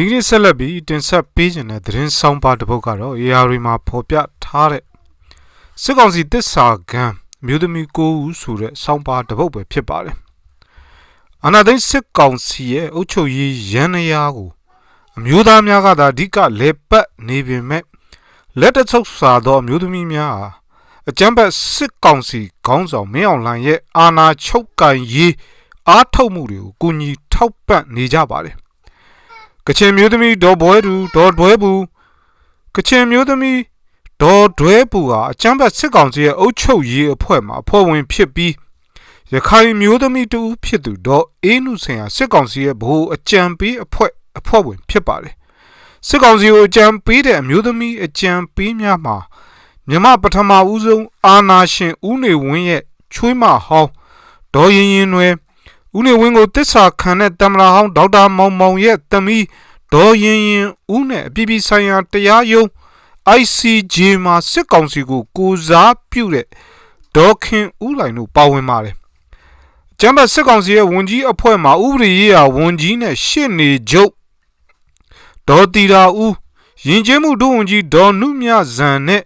ဒီကနေ့ဆက်လက်ပြီးတင်ဆက်ပေးခြင်းတဲ့သတင်းဆောင်ပါတစ်ပုဒ်ကတော့ AR တွေမှာဖော်ပြထားတဲ့စစ်ကောင်စီတစ္ဆာကံမြို့သမီးကိုဦးဆိုတဲ့ဆောင်ပါတစ်ပုဒ်ပဲဖြစ်ပါတယ်။အနာသိန်းစစ်ကောင်စီရဲ့အုပ်ချုပ်ရေးရန်ရာကိုအမျိုးသားများကသာအဓိကလေပတ်နေပေမဲ့လက်တဆုပ်စာသောအမျိုးသမီးများဟာအကြမ်းဖက်စစ်ကောင်စီခေါင်းဆောင်မင်းအောင်လှိုင်ရဲ့အာဏာချုပ်ကန်ရေးအားထုတ်မှုတွေကိုကူညီထောက်ပံ့နေကြပါတယ်။ ကချင်မျိုးသမီးဒေါ်ဘွဲသူဒေါ်ဒွဲဘူးကချင်မျိုးသမီးဒေါ်ဒွဲဘူးဟာအကြမ်းဖက်စစ်ကောင်စီရဲ့အုပ်ချုပ်ရေးအဖွဲ့မှာအဖွဲ့ဝင်ဖြစ်ပြီးရခိုင်မျိုးသမီးတူဖြစ်သူဒေါ်အေးနုဆင်ဟာစစ်ကောင်စီရဲ့ဗဟိုအကြံပေးအဖွဲ့အဖွဲ့ဝင်ဖြစ်ပါတယ်စစ်ကောင်စီကိုအကြံပေးတဲ့အမျိုးသမီးအကြံပေးများမှာမြမပထမဦးဆုံးအာနာရှင်ဦးနေဝင်းရဲ့ချွေးမဟောင်းဒေါ်ရင်ရင်နွယ် ဦးနေဝင်းကိုတစ္ဆာခံတဲ့တမလာဟောင်းဒေါက်တာမောင်မောင်ရဲ့သမီးဒေါ်ရင်ရင်ဦးနဲ့အပြည်ပြည်ဆိုင်ရာတရားရုံး ICJ မှာစစ်ကောင်စီကိုကိုစားပြုတဲ့ဒေါ်ခင်ဦးလိုင်တို့ပါဝင်ပါတယ်။ကျမ်းပတ်စစ်ကောင်စီရဲ့ဝန်ကြီးအဖွဲ့မှာဥပဒေရေးရာဝန်ကြီးနဲ့ရှေ့နေချုပ်ဒေါ်တီရာဦးရင်ကျင်းမှုဒုဝန်ကြီးဒေါ်နုမြဇန်နဲ့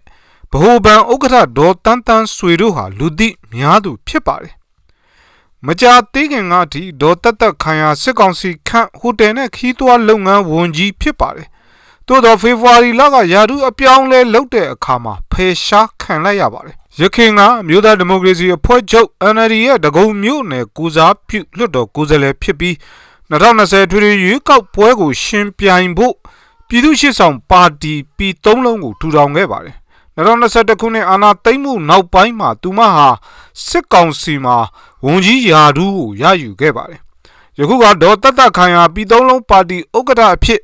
ဗဟိုဘဏ်ဥက္ကဋ္ဌဒေါ်တန်းတန်းဆွေတို့ဟာလူသိများသူဖြစ်ပါတယ် မကြာသေးခင်ကအထိဒေါ်တက်တက်ခိုင်ဟာစစ်ကောင်စီခန့်ဟိုတယ်နဲ့ခီးသွွားလုပ်ငန်းဝန်ကြီးဖြစ်ပါတယ်။သို့သောဖေဖော်ဝါရီလကယာတုအပြောင်းလဲလုပ်တဲ့အခါမှာဖယ်ရှားခံလိုက်ရပါတယ်။ရခိုင်ကမြို့သားဒီမိုကရေစီအဖွဲ့ချုပ် NLD ရဲ့တကုံမြို့နယ်ကူစားပြုလွှတ်တော်ကိုယ်စားလှယ်ဖြစ်ပြီး2020ထွေထွေရွေးကောက်ပွဲကိုရှင်ပြိုင်ဖို့ပြည်သူ့ရှေ့ဆောင်ပါတီပြည်သုံးလုံးကိုထူထောင်ခဲ့ပါတယ် 2021ခုနှစ်အာဏာသိမ်းမှုနောက်ပိုင်းမှာသူမဟာစစ်ကောင်စီမှာဝန်ကြီးယာဒူးကိုရယူခဲ့ပါတယ်။ယခုကဒေါ်တတခိုင်ဟာပြည်သုံးလုံးပါတီဥက္ကဋ္ဌအဖြစ်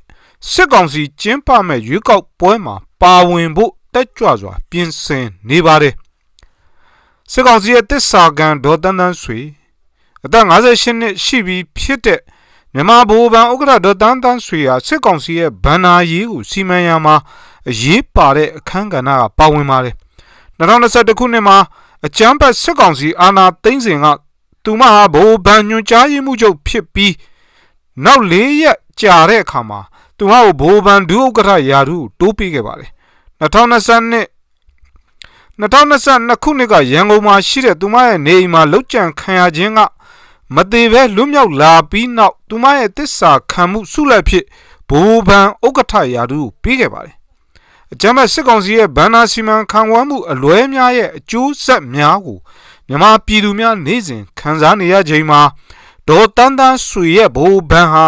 စစ်ကောင်စီကျင်းပမဲ့ရွေးကောက်ပွဲမှာပါဝင်ဖို့တက်ကြွစွာ ပြင်ဆင်နေပါတယ်။စစ်ကောင်စီရဲ့တစ္ဆာကန်ဒေါ်တန်းတန်းဆွေအသက်58နှစ်ရှိပြီဖြစ်တဲ့မြန်မာဗဟိုဘဏ်ဥက္ကဋ္ဌဒေါ်တန်းတန်းဆွေဟာစစ်ကောင်စီရဲ့ဗန္နာရေးကိုစီမံရမှာ အရေးပါတဲ့အခန်းကဏ္ဍကပါဝင်ပါတယ်2021ခုနှစ်မှာအကြမ်းဖက်စစ်ကောင်စီအာဏာသိမ်းစဉ်ကသူမဟာဗိုလ်ဗန်ညွှန်ကြားရေးမှုချုပ်ဖြစ်ပြီးနောက်၄ရက်ကြာတဲ့အခါမှာသူမကိုဗိုလ်ဗန်ဒုဥက္ကဋ္ဌယာရုတိုးပေးခဲ့ပါတယ်2022 2022ခုနှစ်ကရန်ကုန်မှာရှိတဲ့သူမရဲ့နေအိမ်မှာလှုပ်ကြံခံရခြင်းကမသေးပဲလွတ်မြောက်လာပြီးနောက်သူမရဲ့တစ္ဆာခံမှုဆုလက်ဖြစ်ဘိုးဘန်ဥက္ကဋ္ဌယာတုပြီးခဲ့ပါတယ် အကြမ်းဖက်စစ်ကောင်စီရဲ့ဗန္နာစီမံခံဝမ်းမှုအလွဲများရဲ့အကျိုးဆက်များကိုမြန်မာပြည်သူများနေ့စဉ်ခံစားနေရချိန်မှာဒေါ်တန်းတန်းဆွေရဲ့ဘိုးဘန်ဟာ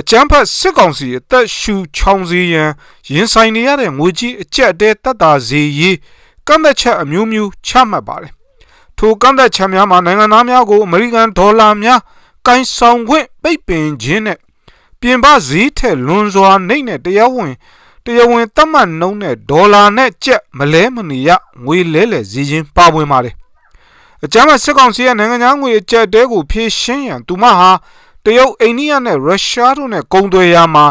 အကြမ်းဖက်စစ်ကောင်စီအသက်ရှူချောင်စေရန်ရင်ဆိုင်နေရတဲ့ငွေကြီးအကျက်တဲတက်တာစေရေးကန့်သက်ချက်အမျိုးမျိုးချမှတ်ပါတယ်။ထိုကန့်သက်ချက်များမှာနိုင်ငံသားများကိုအမေရိကန်ဒေါ်လာများကိုင်းဆောင်ခွင့်ပိတ်ပင်ခြင်းနဲ့ပြင်ပဈေးထက်လွန်စွာနှိမ့်တဲ့တရားဝင် တရားဝင်သတ်မှတ်နှုန်းနဲ့ဒေါ်လာနဲ့ကျပ်မလဲမနေရငွေလဲလှယ်စည်းခြင်းပါဝင်ပါတယ်။အကြမ်းဖက်စစ်ကောင်စီရဲ့နိုင်ငံသားငွေအကျပ်တဲကိုဖြည့်ရှင်းရန်သူမဟာတရုတ်အိန္ဒိယနဲ့ရုရှားတို့နဲ့ကုန်သွယ်ရာမှာ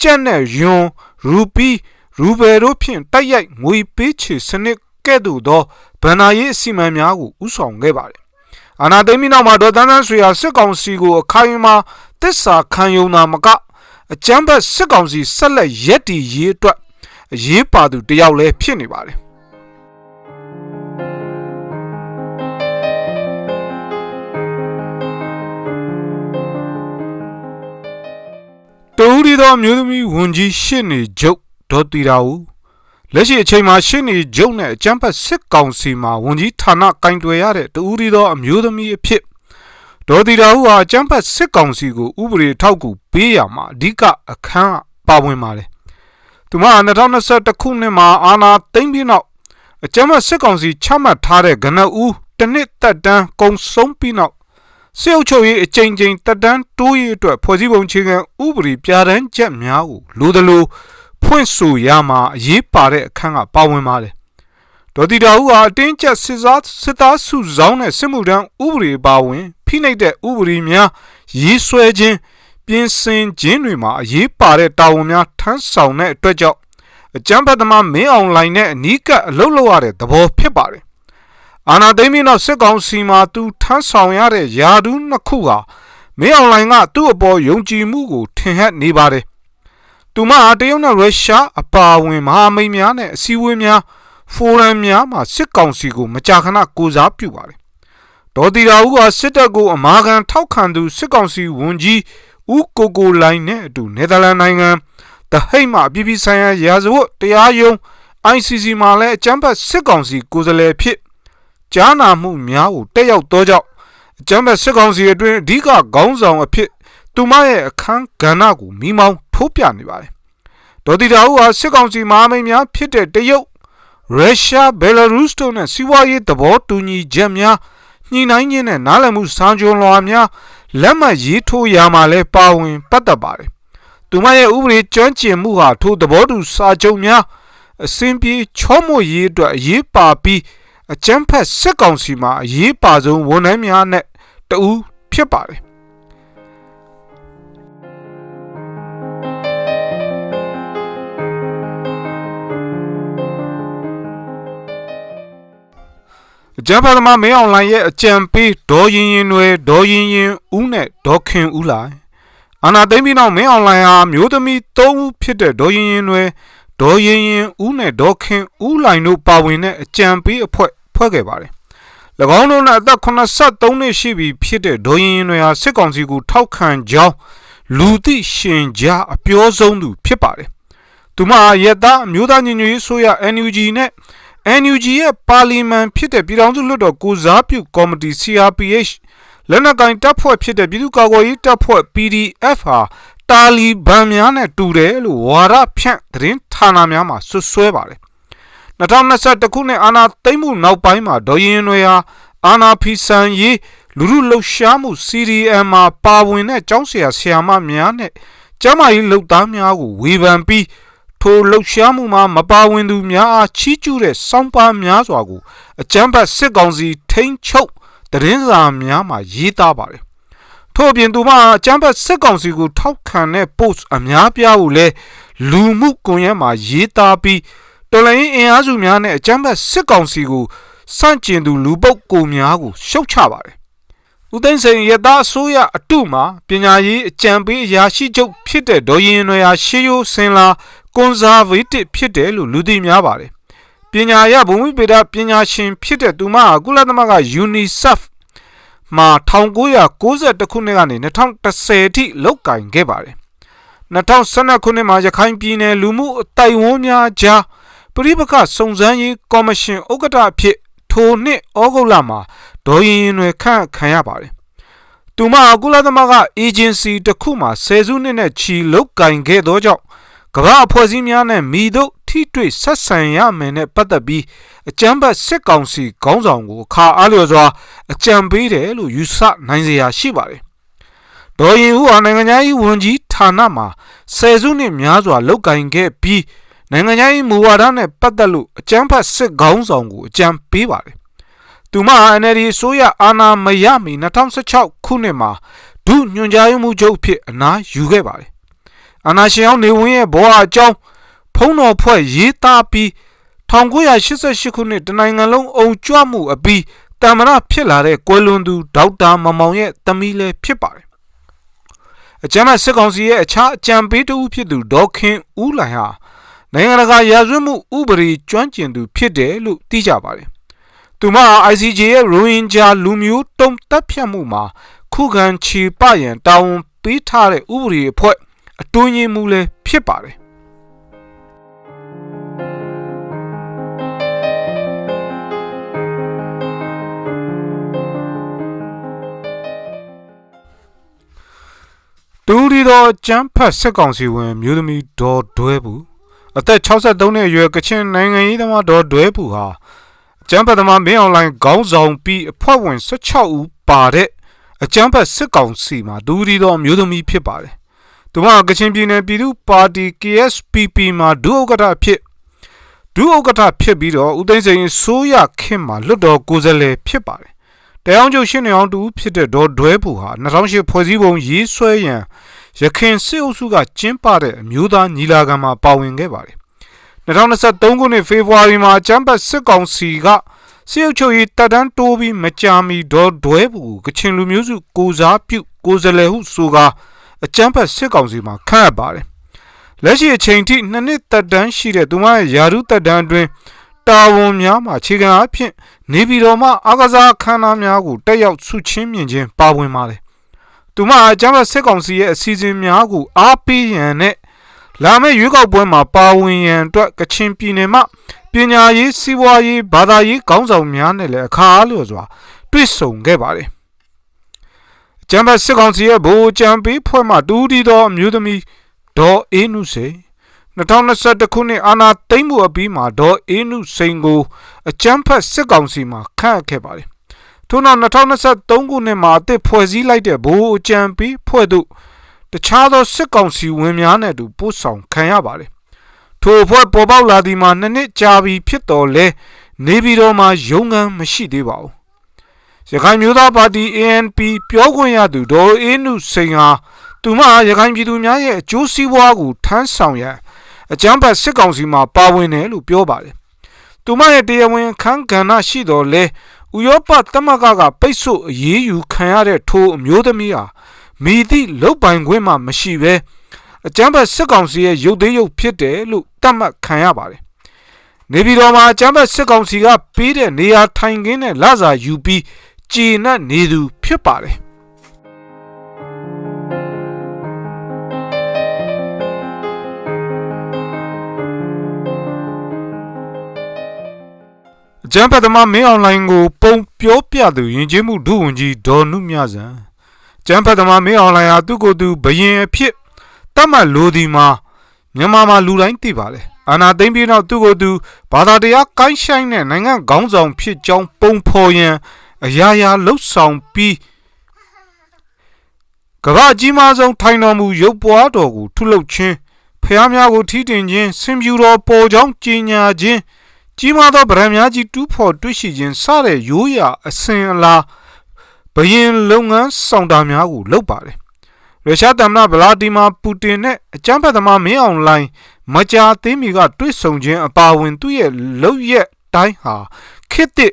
ကျပ်နဲ့ယွန်ရူပီရူဘယ်တို့ဖြင့်တိုက်ရိုက်ငွေပေးချေစနစ်ကဲ့သို့သောဗန္နာရေးအစီအမံများကိုဥဆောင်ခဲ့ပါတယ်။အာနာသိမီနောက်မှာဒေါ်တန်းတန်းဆွေဟာစစ်ကောင်စီကိုအခိုင်အမာတစ္ဆာခံယုံနာမက အကြမ်းဖက်စစ်ကောင်စီဆက်လက်ရက်တီရေးအတွက်အရေးပါသူတယောက်လည်းဖြစ်နေပါတယ်တူရီသောမျိုးသမီးဝန်ကြီးရှစ်နေကျုပ်ဒေါ်တီရာဦးလက်ရှိအချိန်မှာရှစ်နေကျုပ်နဲ့အကြမ်းဖက်စစ်ကောင်စီမှာဝန်ကြီးဌာနကင်တွယ်ရတဲ့တူရီသောအမျိုးသမီးအဖြစ် ဒေါ်တီရာဦးဟာအကျန်းဖတ်စစ်ကောင်စီကိုဥပဒေထောက်ကူပေးရမှာအဓိကအခန်းပါဝင်ပါတယ်။သူမ2021ခုနှစ်မှာအာဏာသိမ်းပြီးနောက်အကျန်းဖတ်စစ်ကောင်စီချမှတ်ထားတဲ့ကနဦးတစ်နှစ်သက်တမ်းကုန်ဆုံးပြီးနောက်စစ်အုပ်ချုပ်ရေးအကြိမ်ကြိမ်တက်တန်းတိုးရေးအတွက်ဖွဲ့စည်းပုံခြေခံဥပဒေပြဋ္ဌာန်းချက်များကိုလိုသလိုဖွင့်ဆိုရမှာအရေးပါတဲ့အခန်းကပါဝင်ပါတယ် ဒေါ်တီတာဦးဟာအတင်းကျပ်စစ်သားစစ်သားစုဆောင်တဲ့စစ်မှုထမ်းဥပဒေပါဝင်ဖိနှိပ်တဲ့ဥပဒေများရေးဆွဲခြင်းပြင်ဆင်ခြင်းတွေမှာအရေးပါတဲ့တာဝန်များထမ်းဆောင်တဲ့အတွက်ကြောင့်အကြမ်းဖက်သမားမင်းအောင်လှိုင်နဲ့အနီးကပ်အလုပ်လုပ်ရတဲ့သဘောဖြစ်ပါတယ်။အာနာသိမ်းပြီးနောက်စစ်ကောင်စီမှာသူထမ်းဆောင်ရတဲ့ယာဒူးနှစ်ခုဟာမင်းအောင်လှိုင်ကသူ့အပေါ်ယုံကြည်မှုကိုထင်ဟပ်နေပါတယ်။သူမဟာတရုတ်နဲ့ရုရှားအပါအဝင်မဟာမိတ်များနဲ့အစည်းအဝေးများ ဖိုရမ်များမှာစစ်ကောင်စီကိုမကြာခဏကိုစားပြုပါတယ်ဒေါ်တီရာဦးကစစ်တပ်ကိုအမာခံထောက်ခံသူစစ်ကောင်စီဝန်ကြီးဦးကိုကိုလိုင်းနဲ့အတူနယ်သာလန်နိုင်ငံတဟိတ်မှအပြည်ပြည်ဆိုင်ရာရာဇဝတ်တရားရုံး ICC မှာလည်းအကြမ်းဖက်စစ်ကောင်စီကိုယ်စားလှယ်ဖြစ်ကြားနာမှုများကိုတက်ရောက်သောကြောင့်အကြမ်းဖက်စစ်ကောင်စီအတွင်းအဓိကခေါင်းဆောင်အဖြစ်သူမရဲ့အခန်းကဏ္ဍကိုမိမောင်းထိုးပြနေပါတယ်။ဒေါ်တီတာဦးဟာစစ်ကောင်စီမဟာမိတ်များဖြစ်တဲ့တရုတ် ရုရှားဘယ်လာရုစ်တို့နဲ့စီးပွားရေးသဘောတူညီချက်များညှိနှိုင်းခြင်းနဲ့နားလည်မှုစာချုပ်လွှာများလက်မှတ်ရေးထိုးရမှာလဲပါဝင်ပတ်သက်ပါတယ်။သူမရဲ့ဥပဒေကျွမ်းကျင်မှုဟာထိုသဘောတူစာချုပ်များအစဉ်ပြေချောမွေရေးအတွက်အရေးပါပြီးအကျန်းဖက်စစ်ကောင်စီမှာအရေးပါဆုံးဝန်ထမ်းများနဲ့တဦးဖြစ်ပါတယ် အကြမ်းဖက်သမားမင်းအောင်လှိုင်ရဲ့အကြံပေးဒေါ်ရင်ရင်တွေဒေါ်ရင်ရင်ဦးနဲ့ဒေါ်ခင်ဦးလိုက်အာနာသိမ့်ပြီးနောက်မင်းအောင်လှိုင်ဟာမျိုးသမီး၃ဦးဖြစ်တဲ့ဒေါ်ရင်ရင်တွေဒေါ်ရင်ရင်ဦးနဲ့ဒေါ်ခင်ဦးလိုင်တို့ပါဝင်တဲ့အကြံပေးအဖွဲ့ဖွဲ့ခဲ့ပါတယ်။၎င်းတို့နဲ့အသက်83နှစ်ရှိပြီဖြစ်တဲ့ဒေါ်ရင်ရင်တွေဟာစစ်ကောင်စီကိုထောက်ခံကြောင်းလူသိရှင်ကြားအပြောဆုံးသူဖြစ်ပါတယ်။သူမရတအမျိုးသားညီညွတ်ရေးဆိုရ NUG နဲ့ NUG ရဲ့ပါလီမန်ဖြစ်တဲ့ပြည်ထောင်စုလွှတ်တော်ကိုစားပြုကော်မတီ CRPH လက်နက်ကင်တပ်ဖွဲ့ဖြစ်တဲ့ပြည်သူ့ကာကွယ်ရေးတပ်ဖွဲ့ PDF ဟာတာလီဘန်များနဲ့တူတယ်လို့ဝါရဖြန့်သတင်းဌာနများမှာဆွဆွဲပါတယ်2021ခုနှစ်အာဏာသိမ်းမှုနောက်ပိုင်းမှာဒေါ်ရင်တွေဟာအာဏာဖီဆန်ရေးလူလူလှုပ်ရှားမှု CDM မှာပါဝင်တဲ့ကျောင်းဆရာဆရာမများနဲ့ကျမကြီးလှုပ်သားများကိုဝေဖန်ပြီး ထိုလှုပ်ရှားမှုမှာမပါဝင်သူများအားချီးကျူးတဲ့စောင်းပါများစွာကိုအကြမ်းဖက်စစ်ကောင်စီထိန်းချုပ်သတင်းစာများမှာရေးသားပါတယ်ထို့အပြင်သူမအကြမ်းဖက်စစ်ကောင်စီကိုထောက်ခံတဲ့ post အများပြားကိုလည်းလူမှုကွန်ရက်မှာရေးသားပြီးတော်လိုင်းအင်အားစုများနဲ့အကြမ်းဖက်စစ်ကောင်စီကိုစန့်ကျင်သူလူပုတ်ကိုများကိုရှုတ်ချပါတယ်။ဦးသိန်းစိန်ရသားအစိုးရအတုမှာပညာရေးအကြံပေးအရာရှိချုပ်ဖြစ်တဲ့ဒေါ်ရင်နွယ်ဟာရှေးရိုးစင်လာ ကွန်ဆာဗေးတစ်ဖြစ်တယ်လို့လူသိများပါတယ်။ပညာရဘုံဝိပေဒပညာရှင်ဖြစ်တဲ့သူမဟာကုလသမဂ္ဂ UNICEF မှာ1992ခုနှစ်ကနေ2010အထိလောက်ကင်ခဲ့ပါတယ်2012ခုနှစ်မှာရခိုင်ပြည်နယ်လူမှုအတိုင်ဝန်းများကြားပြည်ပခစုံစမ်းရေးကော်မရှင်ဥက္ကဋ္ဌအဖြစ်ထိုနှစ်ဩဂုတ်လမှာဒေါ်ရင်ရင်တွေခန့်ခံရပါတယ်သူမကုလသမဂ္ဂအေဂျင်စီတစ်ခုမှာဆယ်စုနှစ်နဲ့ချီလောက်ကင်ခဲ့သောကြောင့် ကမ္ဘာအဖွဲ့အစည်းများနဲ့မိတို့ထိတွေ့ဆက်ဆံရမယ်နဲ့ပတ်သက်ပြီးအကြမ်းဖက်စစ်ကောင်စီခေါင်းဆောင်ကိုအခါအားလျော်စွာအကြံပေးတယ်လို့ယူဆနိုင်စရာရှိပါတယ်။ဒေါ်ရင်ဦးဟာနိုင်ငံရေးဝန်ကြီးဌာနမှာဆယ်စုနှစ်များစွာလုပ်ကိုင်ခဲ့ပြီးနိုင်ငံရေးမူဝါဒနဲ့ပတ်သက်လို့အကြမ်းဖက်စစ်ခေါင်းဆောင်ကိုအကြံပေးပါတယ်။သူမဟာ NLD ဆိုရအာဏာမရမီ2016ခုနှစ်မှာဒုညွှန်ကြားမှုချုပ်ဖြစ်အနားယူခဲ့ပါတယ်။ အာဏာရှင်အောင်နေဝင်းရဲ့ဘောအကြောင်းဖုံးတော်ဖွဲ့ရေးသားပြီး1988ခုနှစ်တနိုင်ငံလုံးအုံကြွမှုအပြီးတမရဖြစ်လာတဲ့ကွယ်လွန်သူဒေါက်တာမမောင်ရဲ့သမီးလည်းဖြစ်ပါတယ်။အကြမ်းဖက်စစ်ကောင်စီရဲ့အခြားအကြံပေးတူဖြစ်သူဒေါခင်ဦးလိုင်ဟာနိုင်ငံတကာရာဇဝတ်မှုဥပဒေကျွမ်းကျင်သူဖြစ်တယ်လို့သိကြပါတယ်။သူမ ICJ ရဲ့ရိုဟင်ဂျာလူမျိုးတုံးတပ်ဖြတ်မှုမှာခုခံချေပရန်တာဝန်ပေးထားတဲ့ဥပဒေအဖွဲ့ အတွင်းရင်မှုလည်းဖြစ်ပါတယ်တူရီတော်ကျန်းဖတ်စစ်ကောင်စီဝင်မျိုးသမီးဒေါ်ဒွဲဘူးအသက်63နှစ်အရွယ်ကချင်နိုင်ငံရေးသမားဒေါ်ဒွဲဘူးဟာကျန်းဖတ်သမားမင်းအွန်လိုင်းခေါင်းဆောင်ပြီးအဖွဲ့ဝင်16ဦးပါတဲ့အကျန်းဖတ်စစ်ကောင်စီမှာတူရီတော်မျိုးသမီးဖြစ်ပါတယ်။ သူမကချင်ပြည်နယ်ပြည်သူ့ပါတီ KSPP မှာဒုဥက္ကဋ္ဌဖြစ်ဒုဥက္ကဋ္ဌဖြစ်ပြီးတော့ဦးသိန်းစိန်ဆိုးရခင်မှာလွတ်တော်ကိုယ်စားလှယ်ဖြစ်ပါတယ်တရားချုပ်ရှင်းနေအောင်တူဖြစ်တဲ့ဒေါ်ဒွဲဖူဟာ2008ဖွဲ့စည်းပုံရေးဆွဲရန်ရခင်စစ်အုပ်စုကကျင်းပတဲ့အမျိုးသားညီလာခံမှာပါဝင်ခဲ့ပါတယ်2023ခုနှစ်ဖေဖော်ဝါရီမှာချမ်ပတ်စစ်ကောင်စီကစစ်အုပ်ချုပ်ရေးတပ်တန်းတိုးပြီးမကြာမီဒေါ်ဒွဲဖူကချင်လူမျိုးစုကိုစားပြုကိုယ်စားလှယ်ဟုဆိုကာ အချမ်ပတ်စစ်ကောင်စီမှာခန့်အပ်ပါတယ်လက်ရှိအချိန်ထိနှစ်နှစ်သက်တမ်းရှိတဲ့သူမရဲ့ယာရုသက်တမ်းအတွင်းတာဝန်များမှာခြေခံအဖြစ်နေပြည်တော်မှအာကစားအခမ်းအနားများကိုတက်ရောက်ဆုချင်းမြင့်ခြင်းပါဝင်ပါတယ်။သူမအကြမ်းဖက်စစ်ကောင်စီရဲ့အစီအစဉ်များကိုအားပေးရန်နဲ့လာမယ့်ရွေးကောက်ပွဲမှာပါဝင်ရန်အတွက်ကချင်ပြည်နယ်မှပညာရေးစီးပွားရေးဘာသာရေးခေါင်းဆောင်များနဲ့လည်းအခါအားလျော်စွာတွေ့ဆုံခဲ့ပါတယ်။ ကျမ်းပတ်စစ်ကောင်စီရဲ့ဗိုလ်ကြံပေးဖွဲ့မှတူတီသောအမျိုးသမီးဒေါ်အေးနုစိန်2021ခုနှစ်အာဏာသိမ်းမှုအပြီးမှာဒေါ်အေးနုစိန်ကိုအကြမ်းဖက်စစ်ကောင်စီမှခန့်အပ်ခဲ့ပါတယ်။ထို့နောက်2023ခုနှစ်မှာအသစ်ဖွဲ့စည်းလိုက်တဲ့ဗိုလ်အကြံပေးဖွဲ့သို့တခြားသောစစ်ကောင်စီဝင်များနဲ့အတူပို့ဆောင်ခံရပါတယ်။ထိုအဖွဲ့ပေါ်ပေါက်လာသည်မှာနှစ်နှစ်ကြာပြီဖြစ်တော်လဲနေပြည်တော်မှာရုံးခန်းမရှိသေးပါဘူး။ ရခိုင်မျိုးသားပါတီ ANP ပြောခွင့်ရသူဒေါ်အေးနုစိန်ဟာသူမရခိုင်ပြည်သူများရဲ့အကျိုးစီးပွားကိုထမ်းဆောင်ရန်အကြမ်းဖက်စစ်ကောင်စီမှပါဝင်တယ်လို့ပြောပါတယ်။သူမရဲ့တရားဝင်ခန်းကဏ္ဍရှိတော်လဲဥရောပသမဂ္ဂကပိတ်ဆို့အရေးယူခံရတဲ့ထိုအမျိုးသမီးဟာမိသည့်လုတ်ပိုင်ခွင့်မှမရှိဘဲအကြမ်းဖက်စစ်ကောင်စီရဲ့ရုပ်သေးရုပ်ဖြစ်တယ်လို့တတ်မှတ်ခံရပါတယ်။နေပြည်တော်မှာအကြမ်းဖက်စစ်ကောင်စီကပေးတဲ့နေရာထိုင်ခင်းနဲ့လစာယူပြီး ကျေနပ်နေသူဖြစ်ပါတယ်။အကျန်းဖတ်သမားမင်းအွန်လိုင်းကို ပုံပြောပြသူယဉ်ကျေးမှုဒုဝန်ကြီးဒေါ်နုမြဇံအကျန်းဖတ်သမားမင်းအွန်လိုင်းဟာသူ့ကိုယ်သူဘယင်အဖြစ်တတ်မှတ်လိုဒီမှာမြန်မာမှာလူတိုင်းသိပါလေအာနာသိမ့်ပြီးနောက်သူ့ကိုယ်သူဘာသာတရားကိုင်းဆိုင်တဲ့နိုင်ငံခေါင်းဆောင်ဖြစ်ကြောင်းပုံဖော်ရန် အရာရာလှုပ်ဆောင်ပြီးကမ္ဘာအကြီးမားဆုံးထိုင်တော်မူရုပ်ပွားတော်ကိုထုလုပ်ခြင်းဖျားများကိုထီးတင်ခြင်းဆင်ပြူတော်ပေါ်ကြောင်းကြီးညာခြင်းကြီးမားသောဗရန်များကြီးတူးဖော်တွေ့ရှိခြင်းစတဲ့ရိုးရာအစဉ်အလာဘယင်လုပ်ငန်းဆောင်တာများကိုလုပ်ပါတယ်ရုရှားသမ္မတဗလာဒီမာပူတင်နဲ့အကြမ်းဖက်သမားမင်းအောင်လှိုင်မကြာသေးမီကတွေ့ဆုံခြင်းအပါအဝင်သူ့ရဲ့လုပ်ရက်တိုင်းဟာခေတ်သစ်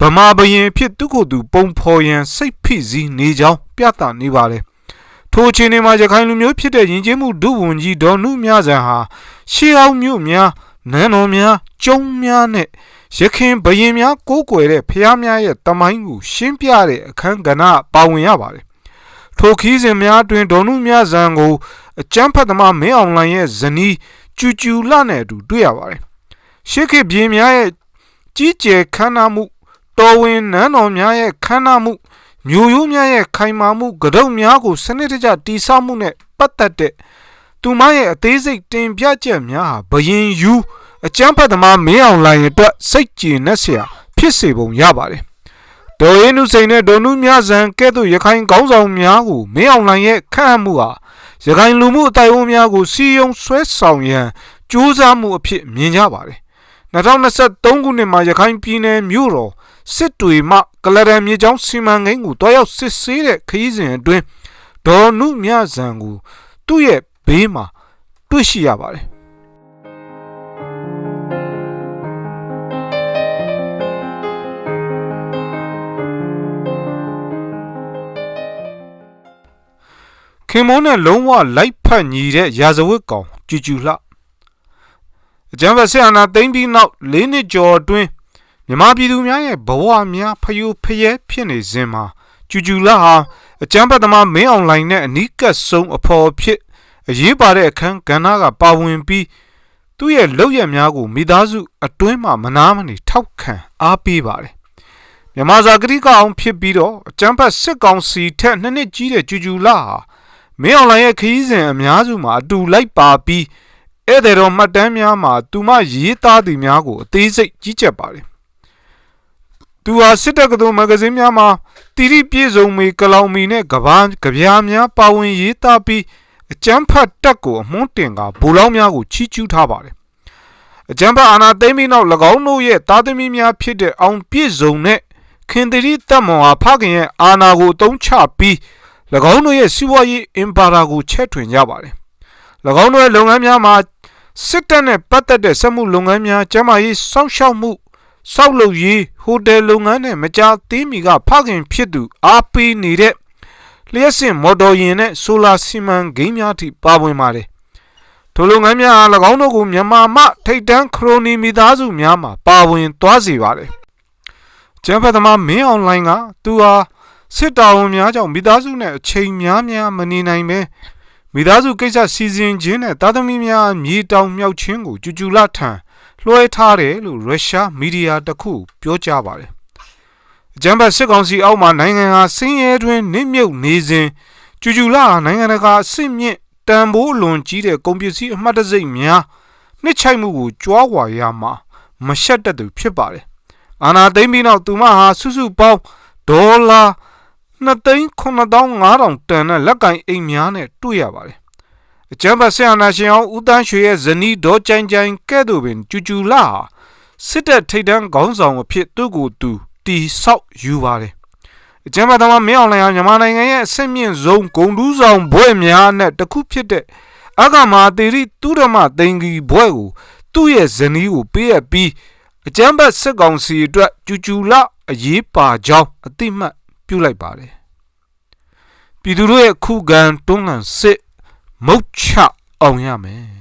ဗမာဘယင်ဖြစ်သူကိုယ်သူပုံဖော်ရန်စိတ်ဖိစီးနေကြောင်းပြသနေပါတယ်ထိုအချိန်တွေမှာရခိုင်လူမျိုးဖြစ်တဲ့ယဉ်ကျေးမှုဒုဝန်ကြီးဒေါ်နုမြဇံဟာရှေးအောင်မြို့များနန်းတော်များကျုံများနဲ့ရခင်ဘရင်များကိုးကွယ်တဲ့ဖျားများရဲ့တမိုင်းကိုရှင်းပြတဲ့အခန်းကဏ္ဍပါဝင်ရပါတယ်ထိုခီးစဉ်များတွင်ဒေါ်နုမြဇံကိုအကျန်းဖတ်သမားမင်းအောင်လှိုင်ရဲ့ဇနီးကျူကျူလနဲ့အတူတွေ့ရပါတယ်ရှေးခေတ်ဘရင်များရဲ့ကြီးကျယ်ခမ်းနားမှု တော်ဝင်နန်းတော်များရဲ့ခမ်းနားမှုမျိုးရိုးများရဲ့ခိုင်မာမှုကတုံများကိုစနစ်တကျတိဆောက်မှုနဲ့ပတ်သက်တဲ့သူမရဲ့အသေးစိတ်တင်ပြချက်များဟာဘယင်ယူအကျန်းဖတ်သမားမင်းအောင်လှိုင်အတွက်စိတ်ကြည်နက်စရာဖြစ်စေပုံရပါတယ်။ဒေါ်ရင်နုစိန်နဲ့ဒေါ်နုမြဇံကဲ့သို့ရခိုင်ကောင်းဆောင်များကိုမင်းအောင်လှိုင်ရဲ့ခန့်အပ်မှုဟာရခိုင်လူမှုအတိုင်းအဝန်များကိုစီယုံဆွဲဆောင်ရန်ကြိုးစားမှုအဖြစ်မြင်ကြပါတယ်။2023ခုနှစ်မှာရခိုင်ပြည်နယ်မြို့တော် စစ်တွေမှကလရန်မြေချောင်းစီမံကိန်းကိုတွားရောက်စစ်ဆေးတဲ့ခရီးစဉ်အတွင်းဒေါ်နုမြဇံကိုသူ့ရဲ့ဘေးမှာတွေ့ရှိရပါတယ်ခင်မုန်းနဲ့လုံးဝလိုက်ဖက်ညီတဲ့ရာဇဝတ်ကောင်ကျူကျူလှအကြမ်းဖက်ဆရာနာသိမ့်ပြီးနောက်၄နှစ်ကျော်အတွင်း မြမပြည်သူများရဲ့ဘဝများဖယိုဖယဲဖြစ်နေစဉ်မှာကျူကျူလှဟာအကြမ်းဖက်သမားမင်းအောင်လှိုင်နဲ့အနီးကပ်ဆုံးအဖော်ဖြစ်အရေးပါတဲ့အခန်းကဏ္ဍကပါဝင်ပြီးသူ့ရဲ့လုပ်ရများကိုမိသားစုအတွင်းမှာမနာမနေထောက်ခံအားပေးပါတယ်မြန်မာဇာဂရိကအောင်ဖြစ်ပြီးတော့အကျန်းဖတ်စစ်ကောင်စီထက်နှစ်နှစ်ကြီးတဲ့ကျူကျူလာဟာမင်းအွန်လိုင်းရဲ့ခရီးစဉ်အများစုမှာအတူလိုက်ပါပြီးဧည့်သည်တော်မှတ်တမ်းများမှာသူမရေးသားသူများကိုအသေးစိတ်ကြီးကြပ်ပါတယ် သူဟာစစ်တပ်ကတော်မဂ္ဂဇင်းများမှာတီရီပြေဆုံးမီကလောင်မီနဲ့ကဘာကဗျာများပါဝင်ရေးသားပြီးအကျန်းဖတ်တက်ကိုအမွှန်းတင်ကဘူလောင်းများကိုချီးကျူးထားပါတယ်အကျန်းဖတ်အာနာသိမ့်ပြီးနောက်၎င်းတို့ရဲ့သားသမီးများဖြစ်တဲ့အောင်ပြည့်စုံတဲ့ခင်တရီတက်မော်ဟာဖခင်ရဲ့အာနာကိုတုံးချပြီး၎င်းတို့ရဲ့စီးပွားရေးအင်ပါရာကိုချဲ့ထွင်ကြပါတယ်၎င်းတို့ရဲ့လုပ်ငန်းများမှာစစ်တပ်နဲ့ပတ်သက်တဲ့စက်မှုလုပ်ငန်းများကျန်းမာရေးစောင့်ရှောက်မှု စောက်လုပ်ရေးဟိုတယ်လုပ်ငန်းနဲ့မကြာသေးမီကဖခင်ဖြစ်သူအားပေးနေတဲ့လျှက်စင်မော်တော်ယာဉ်နဲ့ဆိုလာစီမံကိန်းများထိပါဝင်ပါတယ်ထိုလုပ်ငန်းများအား၎င်းတို့ကိုမြန်မာမှထိတ်တန်းခရိုနီမိသားစုများမှပါဝင်သွားစေပါတယ်ကျန်းဖတ်သမားမင်းအွန်လိုင်းကသူဟာစစ်တာဝန်များကြောင့်မိသားစုနဲ့အချိန်များများမနေနိုင်ပဲမိသားစုကိစ္စစီစဉ်ခြင်းနဲ့သားသမီးများမြေတောင်မြောက်ခြင်းကိုကြူကြူလထံ လွှဲထားတယ်လို့ရုရှားမီဒီယာတစ်ခုပြောကြားပါတယ်အကြမ်းဖက်စစ်ကောင်စီအောက်မှာနိုင်ငံဟာဆင်းရဲတွင်နစ်မြုပ်နေစဉ်ကျူကျူလာဟာနိုင်ငံတကာအဆင့်မြင့်တန်ဖိုးလွန်ကြီးတဲ့ကုန်ပစ္စည်းအမှတ်တစိမ့်များနှစ်ချိုက်မှုကိုကြွားဝါရမှာမရှက်တတ်သူဖြစ်ပါတယ်အာနာသိမ့်ပြီးနောက်သူမဟာစုစုပေါင်းဒေါ်လာ2,9500တန်တဲ့လက်ကင်အိမ်များနဲ့တွေ့ရပါတယ် အကျမ်းပတ်ဆရာနာရှင်အောင်ဦးတန်းရွှေရဲ့ဇနီးဒေါ်ကြိုင်ကြိုင်ကဲ့သို့ပင်ကျူကျူလာဟာစစ်တပ်ထိပ်တန်းခေါင်းဆောင်အဖြစ်သူ့ကိုယ်သူတီဆောက်ယူပါတယ်အကျမ်းပတ်သမားမင်းအောင်လှိုင်ဟာမြန်မာနိုင်ငံရဲ့အဆင့်မြင့်ဆုံးဂုံတူးဆောင်ဘွဲ့များနဲ့တစ်ခုဖြစ်တဲ့အဂမာတေရီသူရမသိင်္ဂီဘွဲ့ကိုသူ့ရဲ့ဇနီးကိုပေးအပ်ပြီးအကျမ်းပတ်စစ်ကောင်စီအတွက်ကျူကျူလာအရေးပါကြောင်းအတိမတ်ပြုလိုက်ပါတယ်ပြည်သူတို့ရဲ့ခုခံတွန်းလှန်စစ် မုတ်ချအောင်ရမယ်